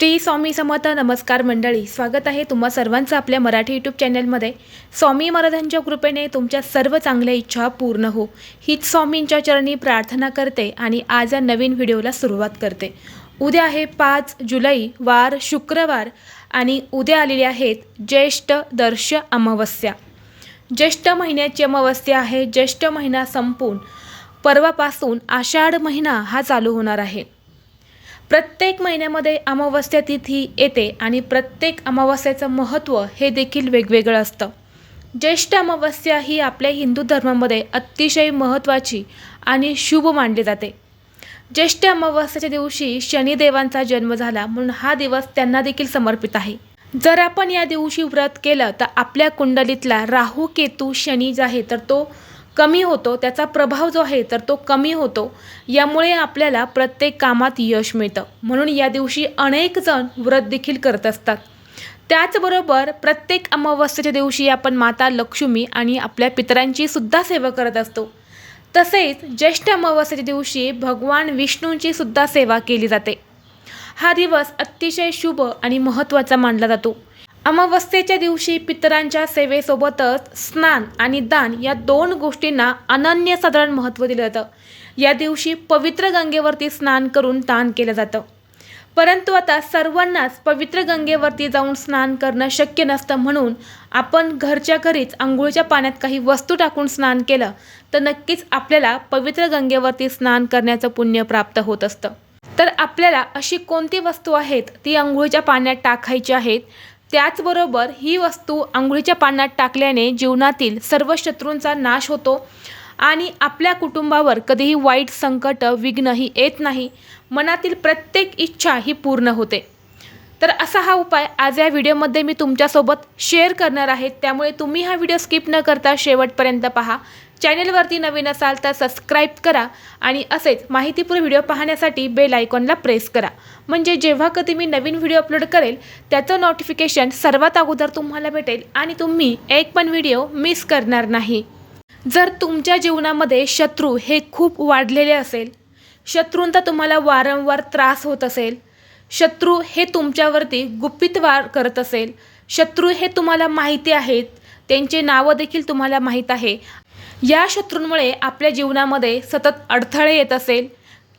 श्री स्वामी समर्थ नमस्कार मंडळी स्वागत आहे तुम्हा सर्वांचं आपल्या मराठी यूट्यूब चॅनलमध्ये. स्वामी महाराजांच्या कृपेने तुमच्या सर्व चांगल्या इच्छा पूर्ण हो. हीच स्वामींच्या चरणी प्रार्थना करते आणि आज या नवीन व्हिडिओला सुरुवात करते. उद्या आहे पाच जुलै वार शुक्रवार आणि उद्या आलेले आहेत ज्येष्ठ दर्श अमावस्या. ज्येष्ठ महिन्याची अमावस्या आहे ज्येष्ठ महिना संपून परवापासून आषाढ महिना हा चालू होणार आहे. प्रत्येक महिन्यामध्ये अमावस्या तिथी येते आणि प्रत्येक अमावस्याचं महत्त्व हे देखील वेगवेगळं असतं. ज्येष्ठ अमावस्या ही आपल्या हिंदू धर्मामध्ये अतिशय महत्त्वाची आणि शुभ मानली जाते. ज्येष्ठ अमावस्याच्या दिवशी शनिदेवांचा जन्म झाला म्हणून हा दिवस त्यांना देखील समर्पित आहे. जर आपण या दिवशी व्रत केलं तर आपल्या कुंडलीतला राहू केतू शनी जो आहे तर तो कमी होतो त्याचा प्रभाव जो आहे तर तो कमी होतो. यामुळे आपल्याला प्रत्येक कामात यश मिळतं. म्हणून या दिवशी अनेक जण व्रत देखील करत असतात. त्याचबरोबर प्रत्येक अमावस्येच्या दिवशी आपण माता लक्ष्मी आणि आपल्या पितरांची सुद्धा सेवा करत असतो. तसेच ज्येष्ठ अमावस्येच्या दिवशी भगवान विष्णूंची सुद्धा सेवा केली जाते. हा दिवस अतिशय शुभ आणि महत्त्वाचा मानला जातो. अमावस्येच्या दिवशी पितरांच्या सेवेसोबतच स्नान आणि दान या दोन गोष्टींना अनन्यसाधारण महत्त्व दिलं जातं. या दिवशी पवित्र गंगेवरती स्नान करून दान केलं जातं. परंतु आता सर्वांनाच पवित्र गंगेवरती जाऊन स्नान करणं शक्य नसतं म्हणून आपण घरच्या घरीच आंघोळीच्या पाण्यात काही वस्तू टाकून स्नान केलं तर नक्कीच आपल्याला पवित्र गंगेवरती स्नान करण्याचं पुण्य प्राप्त होत असतं. तर आपल्याला अशी कोणती वस्तू आहेत ती आंघोळीच्या पाण्यात टाकायची आहेत? त्याचबरोबर ही वस्तू आंघोळीच्या पाण्यात टाकल्याने जीवनातील सर्व शत्रूंचा नाश होतो आणि आपल्या कुटुंबावर कधीही वाईट संकट विघ्नही येत नाही. मनातील प्रत्येक इच्छा ही पूर्ण होते. तर असा हा उपाय आज या व्हिडिओमध्ये मी तुमच्यासोबत शेअर करणार आहे. त्यामुळे तुम्ही हा व्हिडिओ स्किप न करता शेवटपर्यंत पहा. चॅनेलवरती नवीन असाल तर सबस्क्राईब करा आणि असेच माहितीपूर्ण व्हिडिओ पाहण्यासाठी बेल आयकॉनला प्रेस करा. म्हणजे जेव्हा कधी मी नवीन व्हिडिओ अपलोड करेल त्याचं नोटिफिकेशन सर्वात अगोदर तुम्हाला भेटेल आणि तुम्ही एक पण व्हिडिओ मिस करणार नाही. जर तुमच्या जीवनामध्ये शत्रू हे खूप वाढलेले असेल शत्रूंचा तुम्हाला वारंवार त्रास होत असेल शत्रू हे तुमच्यावरती गुपित वार करत असेल. शत्रू हे तुम्हाला माहिती आहेत. त्यांचे नावं देखील तुम्हाला माहीत आहे. या शत्रूंमुळे आपल्या जीवनामध्ये सतत अडथळे येत असेल.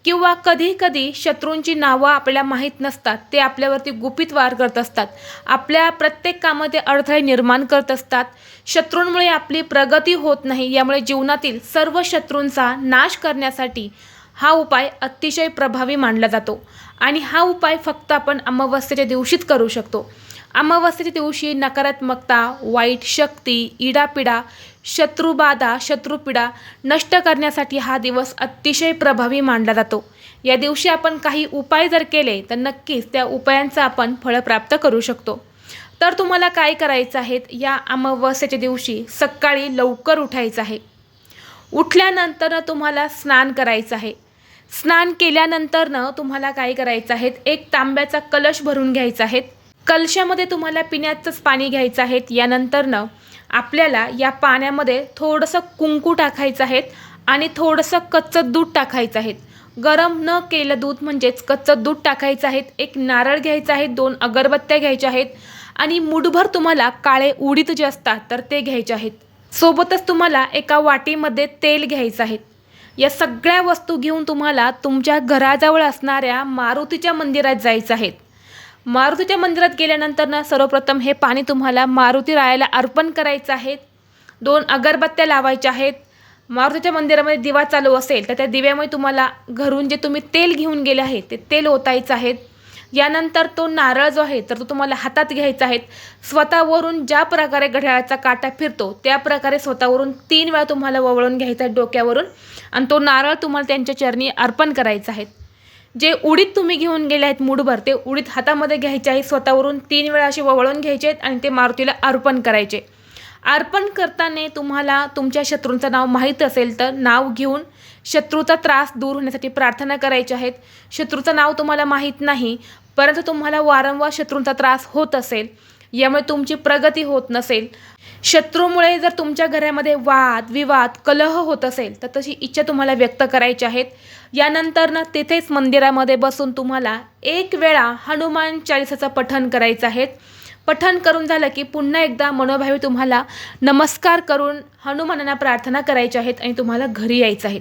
किंवा कधी कधी शत्रूंची नावं आपल्याला माहीत नसतात. ते आपल्यावरती गुपित वार करत असतात. आपल्या प्रत्येक कामामध्ये अडथळे निर्माण करत असतात. शत्रूंमुळे आपली प्रगती होत नाही. यामुळे जीवनातील सर्व शत्रूंचा नाश करण्यासाठी हा उपाय अतिशय प्रभावी मानला जातो. आणि हा उपाय फक्त आपण अमावस्येच्या दिवशीच करू शकतो. अमावस्येच्या दिवशी नकारात्मकता वाईट शक्ती इडापिडा शत्रुबाधा शत्रुपीडा नष्ट करण्यासाठी हा दिवस अतिशय प्रभावी मानला जातो. या दिवशी आपण काही उपाय जर केले तर नक्कीच त्या उपायांचा आपण फळ प्राप्त करू शकतो. तर तुम्हाला काय करायचं आहे? या अमावस्येच्या दिवशी सकाळी लवकर उठायचं आहे. उठल्यानंतर तुम्हाला स्नान करायचं आहे. स्नान केल्यानंतरनं तुम्हाला काय करायचं आहे? एक तांब्याचा कलश भरून घ्यायचा आहे. कलशामध्ये तुम्हाला पिण्याचंच पाणी घ्यायचं आहे. यानंतरनं आपल्याला या पाण्यामध्ये थोडंसं कुंकू टाकायचं आहे आणि थोडंसं कच्चं दूध टाकायचं आहे. गरम न केलं दूध म्हणजेच कच्चं दूध टाकायचं आहे. एक नारळ घ्यायचं आहे दोन अगरबत्त्या घ्यायच्या आहेत आणि मुठभर तुम्हाला काळे उडीद जे असतात तर ते घ्यायचे आहेत. सोबतच तुम्हाला एका वाटीमध्ये तेल घ्यायचं आहे. या सगळ्या वस्तू घेऊन तुम्हाला तुमच्या घराजवळ असणाऱ्या मारुतीच्या मंदिरात जायचं आहे. मारुतीच्या मंदिरात गेल्यानंतर ना सर्वप्रथम हे पाणी तुम्हाला मारुती रायाला अर्पण करायचं आहे. दोन अगरबत्त्या लावायच्या आहेत. मारुतीच्या मंदिरामध्ये दिवा चालू असेल तर त्या दिव्यामुळे तुम्हाला घरून जे तुम्ही तेल घेऊन गेले आहे ते तेल ओतायचं आहे. यानंतर तो नारळ जो आहे तर तो तुम्हाला हातात घ्यायचा आहे. स्वतःवरून ज्या प्रकारे घड्याळाचा काटा फिरतो त्या प्रकारे स्वतःवरून तीन वेळा तुम्हाला ववळून घ्यायचा आहे डोक्यावरून आणि तो नारळ तुम्हाला त्यांच्या चरणी अर्पण करायचा आहे. जे उडीत तुम्ही घेऊन गेले आहेत मूडभर ते उडीत हातामध्ये घ्यायचे आहे. स्वतःवरून तीन वेळा असे ववळून घ्यायचे आहेत आणि ते मारुतीला अर्पण करायचे. अर्पण करताना तुम्हाला तुमच्या शत्रूंचं नाव माहीत असेल तर नाव घेऊन शत्रूचा त्रास दूर होण्यासाठी प्रार्थना करायची आहेत. शत्रूचं नाव तुम्हाला माहीत नाही परंतु तुम्हाला वारंवार शत्रूंचा त्रास होत असेल. यामुळे तुमची प्रगती होत नसेल. शत्रूमुळे जर तुमच्या घरामध्ये वाद विवाद कलह होत असेल तर तशी इच्छा तुम्हाला व्यक्त करायची आहेत. यानंतर ना तेथेच मंदिरामध्ये बसून तुम्हाला एक वेळा हनुमान चालिसाचं पठण करायचं आहे. पठण करून झालं की पुन्हा एकदा मनोभावी तुम्हाला नमस्कार करून हनुमानांना प्रार्थना करायच्या आहेत आणि तुम्हाला घरी यायचं आहे.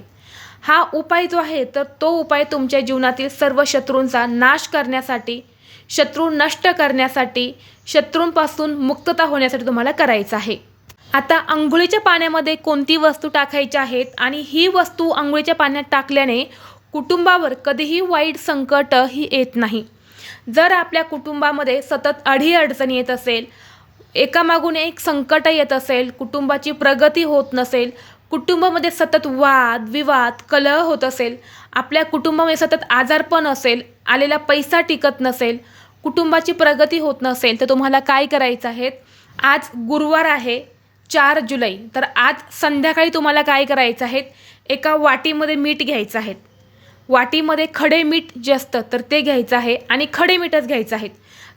हा उपाय जो आहे तर तो उपाय तुमच्या जीवनातील सर्व शत्रूंचा नाश करण्यासाठी शत्रू नष्ट करण्यासाठी शत्रूंपासून मुक्तता होण्यासाठी तुम्हाला करायचं आहे. आता आंघोळीच्या पाण्यामध्ये कोणती वस्तू टाकायची आहेत आणि ही वस्तू आंघोळीच्या पाण्यात टाकल्याने कुटुंबावर कधीही वाईट संकट ही येत नाही. जर आपल्या कुटुंबामध्ये सतत अडीअडचणी येत असेल एकामागून एक संकट येत असेल कुटुंबाची प्रगती होत नसेल कुटुंबामध्ये सतत वाद विवाद कलह होत असेल आपल्या कुटुंबामध्ये सतत आजारपण असेल आलेला पैसा टिकत नसेल कुटुंबाची प्रगती होत नसेल तर तुम्हाला काय करायचं आहे? आज गुरुवार आहे चार जुलै. तर आज संध्याकाळी तुम्हाला काय करायचं आहे? एका वाटीमध्ये मीठ घ्यायचं आहे. वाटीमध्ये खडे मीठ जे असतं तर ते घ्यायचं आहे आणि खडे मीठच घ्यायचं आहे.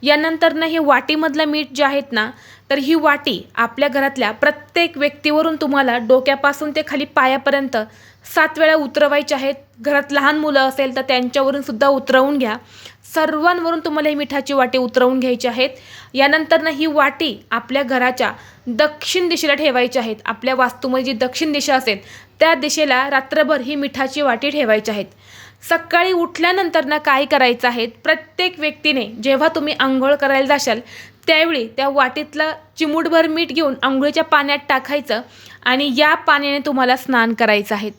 यानंतरनं हे वाटीमधलं मीठ जे आहेत ना तर ही वाटी आपल्या घरातल्या प्रत्येक व्यक्तीवरून तुम्हाला डोक्यापासून ते खाली पायापर्यंत सात वेळा उतरवायचे आहेत. घरात लहान मुलं असेल तर त्यांच्यावरून सुद्धा उतरवून घ्या. सर्वांवरून तुम्हाला ही मिठाची वाटी उतरवून घ्यायची आहेत. यानंतरनं ही वाटी आपल्या घराच्या दक्षिण दिशेला ठेवायची आहेत. आपल्या वास्तूमध्ये जी दक्षिण दिशा असेल त्या दिशेला रात्रभर ही मिठाची वाटी ठेवायची आहेत. सकाळी उठल्यानंतर ना काय करायचं आहे. प्रत्येक व्यक्तीने जेव्हा तुम्ही आंघोळ करायला जाशाल त्यावेळी त्या वाटीतलं चिमूटभर मीठ घेऊन आंघोळीच्या पाण्यात टाकायचं आणि या पाण्याने तुम्हाला स्नान करायचं आहे.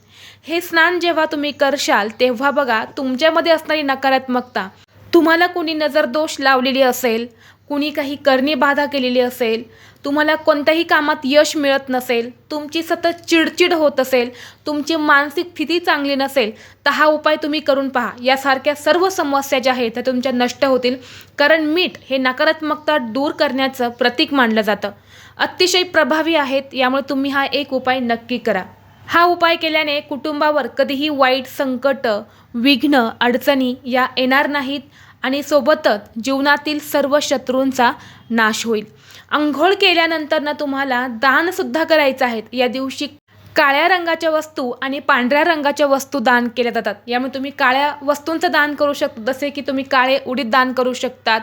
हे स्नान जेव्हा तुम्ही करशाल तेव्हा बघा तुमच्यामध्ये असणारी नकारात्मकता. तुम्हाला कोणी नजरदोष लावलेली असेल कुणी काही करणी बाधा केलेली असेल तुम्हाला कोणत्याही कामात यश मिळत नसेल तुमची सतत चिडचिड होत असेल तुमची मानसिक स्थिती चांगली नसेल तर हा उपाय तुम्ही करून पहा. यासारख्या सर्व समस्या ज्या आहेत त्या तुमच्या नष्ट होतील. कारण मीठ हे नकारात्मकता दूर करण्याचं प्रतीक मानलं जातं. अतिशय प्रभावी आहेत यामुळे तुम्ही हा एक उपाय नक्की करा. हा उपाय केल्याने कुटुंबावर कधीही वाईट संकट विघ्न अडचणी या येणार नाहीत. आणि सोबतच जीवनातील सर्व शत्रूंचा नाश होईल. अंघोळ केल्यानंतर ना तुम्हाला दानसुद्धा करायचं आहे या दिवशी काळ्या रंगाच्या वस्तू आणि पांढऱ्या रंगाच्या वस्तू दान केल्या जातात. यामुळे तुम्ही काळ्या वस्तूंचं दान करू शकता. जसे की तुम्ही काळे उडीद दान करू शकतात.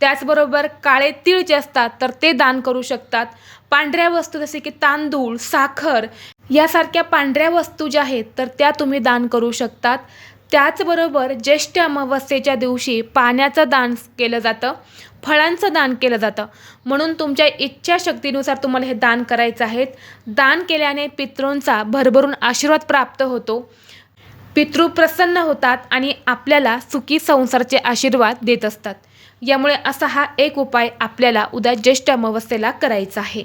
त्याचबरोबर काळे तीळ जे असतात तर ते दान करू शकतात. पांढऱ्या वस्तू जसे की तांदूळ साखर यासारख्या पांढऱ्या वस्तू ज्या आहेत तर त्या तुम्ही दान करू शकतात. त्याचबरोबर ज्येष्ठ अमावस्येच्या दिवशी पाण्याचं दान केलं जातं फळांचं दान केलं जातं. म्हणून तुमच्या इच्छाशक्तीनुसार तुम्हाला हे दान करायचं आहेत दान केल्याने पितॄंचा भरभरून आशीर्वाद प्राप्त होतो. पितृ प्रसन्न होतात आणि आपल्याला सुखी संसारचे आशीर्वाद देत असतात. यामुळे असा हा एक उपाय आपल्याला उद्या ज्येष्ठ अमावस्येला करायचा आहे.